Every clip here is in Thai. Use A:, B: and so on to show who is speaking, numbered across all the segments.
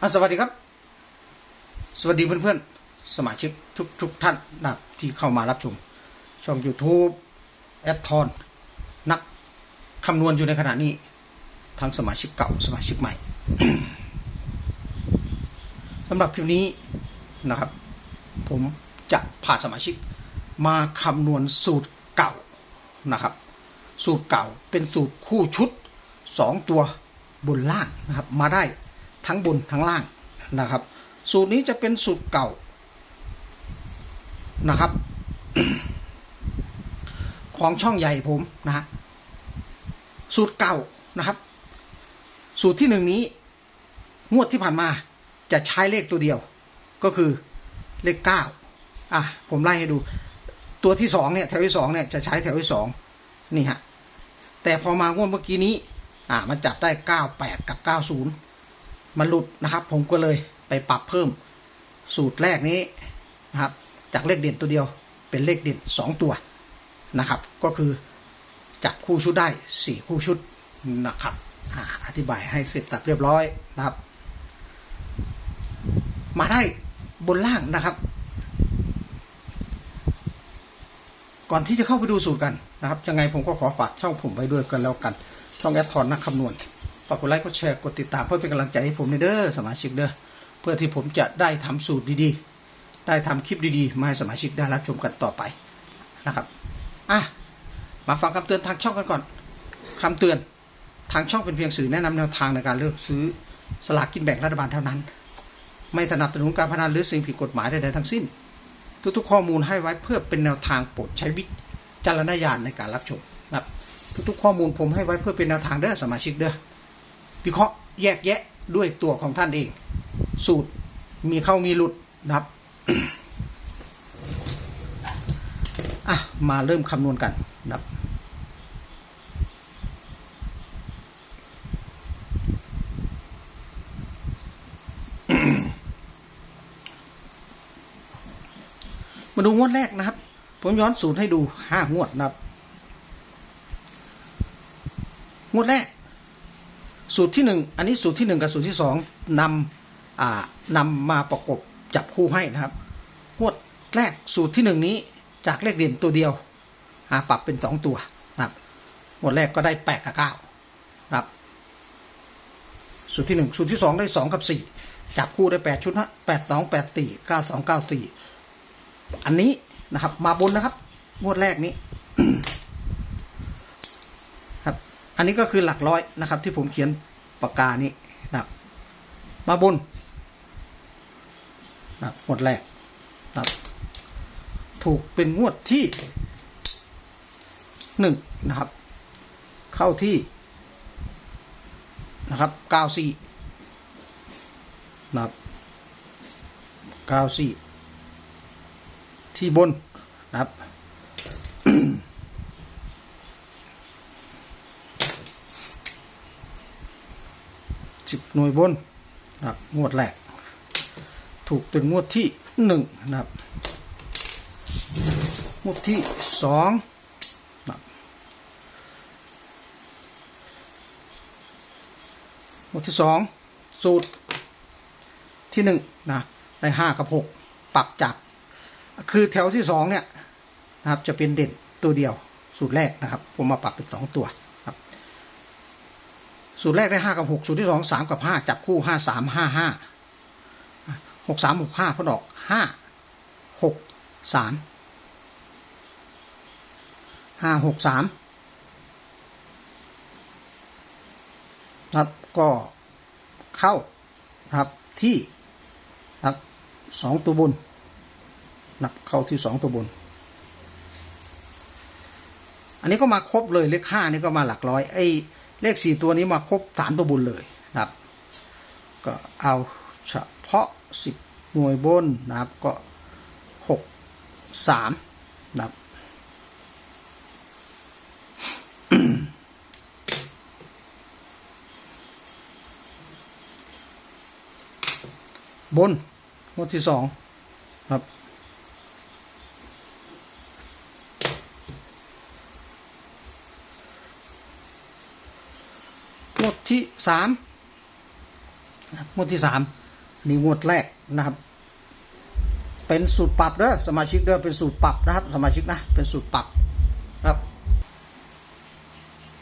A: อะสวัสดีครับ สวัสดีเพื่อนๆ สมาชิกทุกทุกท่านนะที่เข้ามารับชม ช่อง YouTube แอดทอนนักคำนวณอยู่ในขณะนี้ ทั้งสมาชิกเก่าสมาชิกใหม่สำหรับคลิปนี้นะครับ ผมจะพาสมาชิกมาคำนวณสูตรเก่านะครับ สูตรเก่าเป็นสูตรคู่ชุดสองตัวบนล่างนะครับ มาได้ ทั้งบนทั้งล่างนะครับ สูตรนี้จะเป็นสูตรเก่านะครับ ของช่องใหญ่ผมนะฮะสูตรเก่านะครับ สูตรที่หนึ่งนี้ งวดที่ผ่านมาจะใช้เลขตัวเดียว ก็คือเลขเก้าอะผมไล่ให้ดู ตัวที่สองเนี่ยแถวที่สองเนี่ยจะใช้แถวที่สองนี่ฮะแต่พอมางวดเมื่อกี้นี้ อ่ามันจับได้เก้าแปดกับเก้าศูนย์ มันหลุดนะครับ ผมก็เลยไปปรับเพิ่มสูตรแรกนี้นะครับ จากเลขเด่นตัวเดียวเป็นเลขเด่นสองตัวนะครับ ก็คือจับคู่ชุดได้สี่คู่ชุดนะครับออธิบายให้เสร็จสับเรียบร้อยนะครับ มาได้บนล่างนะครับ ก่อนที่จะเข้าไปดูสูตรกันนะครับยังไงผมก็ขอฝากช่องผมไว้ด้วยกันแล้วกัน ช่องแอดทอนนักคำนวณ ฝากกดไลค์กดแชร์กดติดตามเพื่อเป็นกำลังใจให้ผมเด้อสมาชิกเด้อเพื่อที่ผมจะได้ทำสูตรดีๆ ได้ทำคลิปดีๆ มาให้สมาชิกได้รับชมกันต่อไปนะครับอะมาฟังคำเตือนทางช่องกันก่อนคำเตือนทางช่องเป็นเพียงสื่อแนะนำแนวทางในการเลือกซื้อสลากกินแบ่งรัฐบาลเท่านั้น ไม่สนับสนุนการพนันหรือสิ่งผิดกฎหมายใดๆทั้งสิ้น ทุกๆ ข้อมูลให้ไว้เพื่อเป็นแนวทางโปรดใช้วิจารณญาณในการรับชมนะครับทุกๆ ข้อมูลผมให้ไว้เพื่อเป็นแนวทางเด้อสมาชิกเด้อ วิเคราะห์แยกแยะด้วยตัวของท่านเอง สูตรมีเข้ามีหลุดนะครับอะมาเริ่มคำนวณกันนะครับมาดูงวดแรกนะครับ ผมย้อนสูตรให้ดูห้างวดนะครับ งวดแรก สูตรที่หนึ่งอันนี้สูตรที่หนึ่งกับสูตรที่สองนำอ่านำมาประกบจับคู่ให้นะครับงวดแรกสูตรที่หนึ่งนี้จากเลขเด่นตัวเดียวอ่าปรับเป็นสองตัวนะครับงวดแรกก็ได้แปดกับเก้านะครับสูตรที่หนึ่งสูตรที่สองได้สองกับสี่จับคู่ได้แปดชุดนะแปดสองแปดสี่เก้าสองเก้าสี่อันนี้นะครับ มาบนนะครับ งวดแรกนี้ อันนี้ก็คือหลักร้อยนะครับ ที่ผมเขียนปากกานี้นะครับมาบนนะครับงวดแรกนะถูกเป็นงวดที่หนึ่งนะครับ เข้าที่นะครับเก้าสี่นะครับเก้าสี่ที่บนนะครับ สิบหน่วยบนนะครับงวดแรก ถูกเป็นงวดที่หนึ่งนะครับ งวดที่สองนะครับงวดที่สองสูตรที่หนึ่งนะได้ห้ากับหกปรับจาก คือแถวที่สองเนี่ยนะครับจะเป็นเด่นตัวเดียวสูตรแรกนะครับ ผมมาปรับเป็นสองตัว สูตรแรกได้ห้ากับหกสูตรที่สองสามกับห้าจับคู่ห้าสามห้าห้าหกสามหกห้าพอดอกห้าหกสามห้าหกสามครับก็เข้าครับที่ครับสองตัวบนนับเข้าที่สองตัวบน อันนี้ก็มาครบเลยเลขห้านี่ก็มาหลักร้อยไอ้ เลขสี่ตัวนี้มาครบสามตัวบนเลยนะครับ ก็เอาเฉพาะสิบหน่วยบนนะครับก็หกสามนะครับบนงวดที่สองครับ งวด ที่สามงวดที่สามนี่งวดแรกนะครับ เป็นสูตรปรับเด้อสมาชิกเด้อเป็นสูตรปรับนะครับ สมาชิกนะเป็นสูตรปรับครับ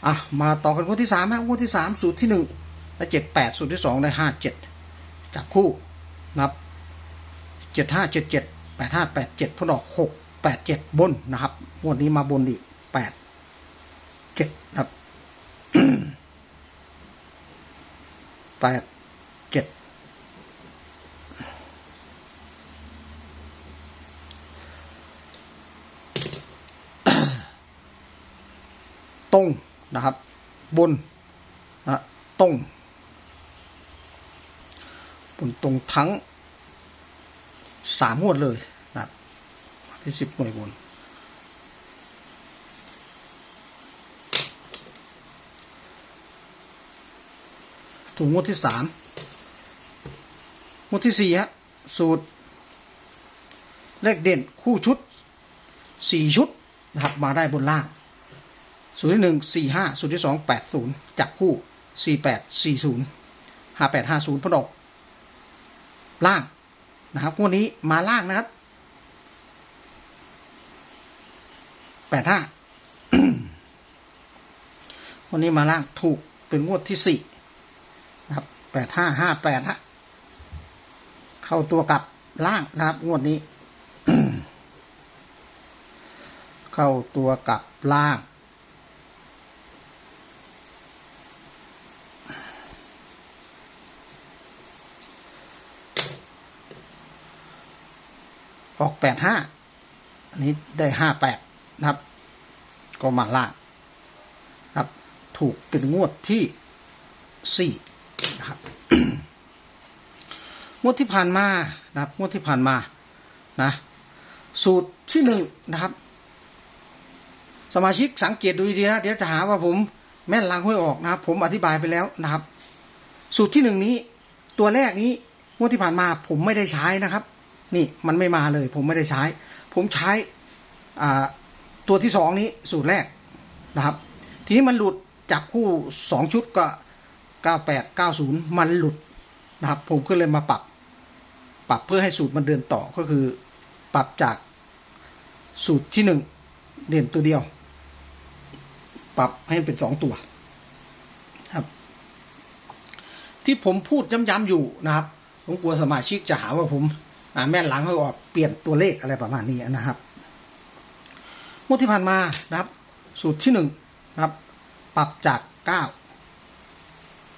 A: อะมาต่อกันงวดที่สามฮะงวดที่สามสูตรที่หนึ่งได้เจ็ดแปดสูตรที่สองได้ห้าเจ็ดจับคู่นะครับเจ็ดห้าเจ็ดเจ็ดแปดห้าแปดเจ็ดพนออกหกแปดเจ็ดบนนะครับงวดนี้มาบนอีกแปดเจ็ดนะครับ ปดเจ็ดตรงนะครับ บนนะตรงบนตรงทั้งสามงวดเลยนะที่สิบหน่วยบน ถูกงวดที่สามงวดที่สี่ฮะสูตร เลขเด่นคู่ชุดสี่ชุดนะครับมาได้บนล่าง สูตรที่หนึ่งสี่ห้าสูตรที่สองแปดศูนย์จับคู่สี่แปดสี่ศูนย์ห้าแปดห้าศูนย์พนออกล่างนะครับงวดนี้มาล่างนะครับแปดห้าวันนี้มาล่างถูกเป็นงวดที่สี่ นะครับแปดห้าห้าแปดฮะเข้าตัวกลับล่างนะครับงวดนี้ เข้าตัวกลับล่างออกแปดห้าอันนี้ได้ห้าแปดนะครับ ก็มาล่างครับ ถูกเป็นงวดที่สี่ นะครับงวดที่ผ่านมานะครับงวดที่ผ่านมานะสูตรที่หนึ่งนะครับ สมาชิกสังเกตดูดีๆนะเดี๋ยวจะหาว่าผมแม่นลังห้วยออกนะครับ ผมอธิบายไปแล้วนะครับ สูตรที่หนึ่งนี้ ตัวแรกนี้งวดที่ผ่านมาผมไม่ได้ใช้นะครับ นี่มันไม่มาเลย ผมไม่ได้ใช้ ผมใช้อ่าตัวที่สองนี้สูตรแรกนะครับ ทีนี้มันหลุดจับคู่สองชุดก็ เก้าแปดเก้าศูนย์มันหลุดนะครับ ผมก็เลยมาปรับ ปรับเพื่อให้สูตรมันเดินต่อก็คือ ปรับจากสูตรที่หนึ่งเด่นตัวเดียว ปรับให้เป็นสองตัวครับ ที่ผมพูดย้ำๆอยู่นะครับผมกลัวสมาชิกจะหาว่าผมแม่นหลังให้ออกเปลี่ยนตัวเลขอะไรประมาณนี้นะครับงวดที่ผ่านมานะครับ สูตรที่หนึ่งนะครับ ปรับจากเก้า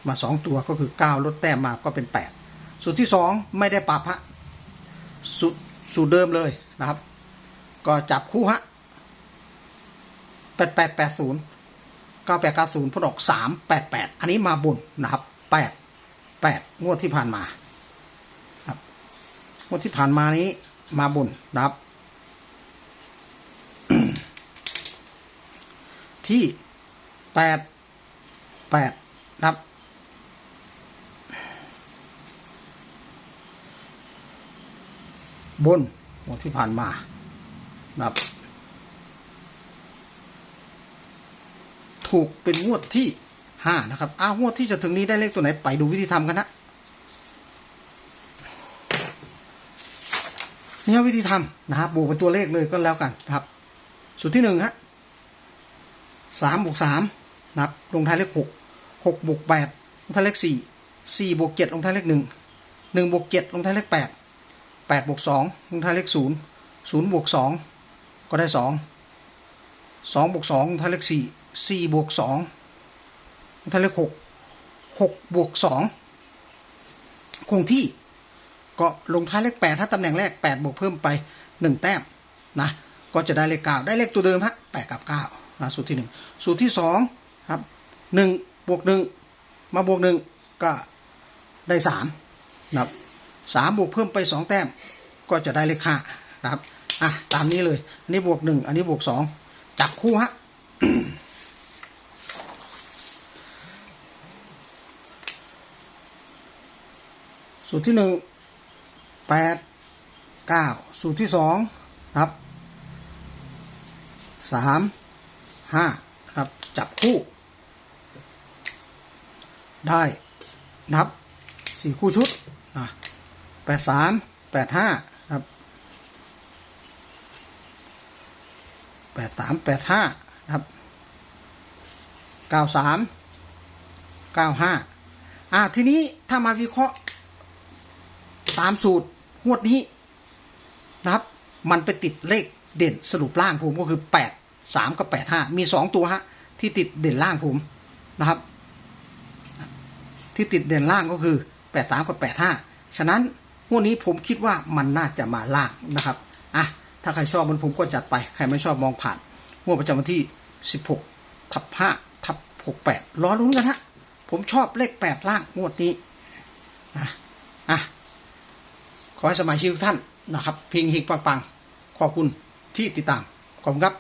A: มาสองตัวก็คือเก้าลดแต้มมาก็เป็นแปดสูตรที่สองไม่ได้ปรับฮะสูตรสูตรเดิมเลยนะครับ ก็จับคู่ฮะแปดแปดแปดศูนย์เก้าแปดเก้าศูนย์พอดอกสามแปดแปดอันนี้มาบนนะครับแปดแปดงวดที่ผ่านมางวดที่ผ่านมานี้มาบนนะครับ ที่แปดแปดนะครับ บนงวดที่ผ่านมานะครับ ถูกเป็นงวดที่ห้านะครับ อ้าวงวดที่จะถึงนี้ได้เลขตัวไหนไปดูวิธีทำกันนะเนี่ยวิธีทำนะครับบวกเป็นตัวเลขเลยก็แล้วกันนะครับ สูตรที่หนึ่งฮะสามบวกสามนะครับลงท้ายเลขหกหกบวกแปดลงท้ายเลขสี่สี่บวกเจ็ดลงท้ายเลขหนึ่งหนึ่งบวกเจ็ดลงท้ายเลขแปด แปดบวกสองลงท้ายเลขศูนย์ศูนย์บวกสองก็ได้สองสองบวกสองลงท้ายเลขสี่สี่บวกสองลงท้ายเลขหกหกบวกสองคงที่ก็ลงท้ายเลขแปดถ้าตำแหน่งแรกแปดบวกเพิ่มไปหนึ่งแต้มนะก็จะได้เลขเก้าได้เลขตัวเดิมฮะแปดกับเก้านะสูตรที่หนึ่งสูตรที่สองครับหนึ่งบวกหนึ่งมาบวกหนึ่งก็ได้สามนะครับ สามบวกเพิ่มไปสองแต้ม ก็จะได้เลขห้านะครับอะตามนี้เลย อันนี้บวกหนึ่งอันนี้บวกสองจับคู่ฮะสูตรที่หนึ่งแปดเก้าสูตรที่สองครับสามห้าครับจับคู่ ได้นับสี่คู่ชุด แปดสามแปดห้าครับแปดสามแปดห้าครับเก้าสามเก้าห้าอ่าทีนี้ถ้ามาวิเคราะห์ตามสูตรงวดนี้นะครับ มันไปติดเลขเด่นสรุปล่างผมก็คือแปดสามกับแปดห้ามีสองตัวฮะที่ติดเด่นล่างผมนะครับ ที่ติดเด่นล่างก็คือแปดสามกับแปดห้าฉะนั้น งวดนี้ผมคิดว่ามันน่าจะมาล่างนะครับอะถ้าใครชอบมันผมก็จัดไป ใครไม่ชอบมองผ่านงวดประจำวันที่สิบหกทับห้าทับหกแปดรอลุ้นกันฮะผมชอบเลขแปดล่างงวดนี้อะอะขอให้สมาชิกทุกท่านนะครับเพียงฮิกปังๆขอบคุณที่ติดตามขอบคุณครับ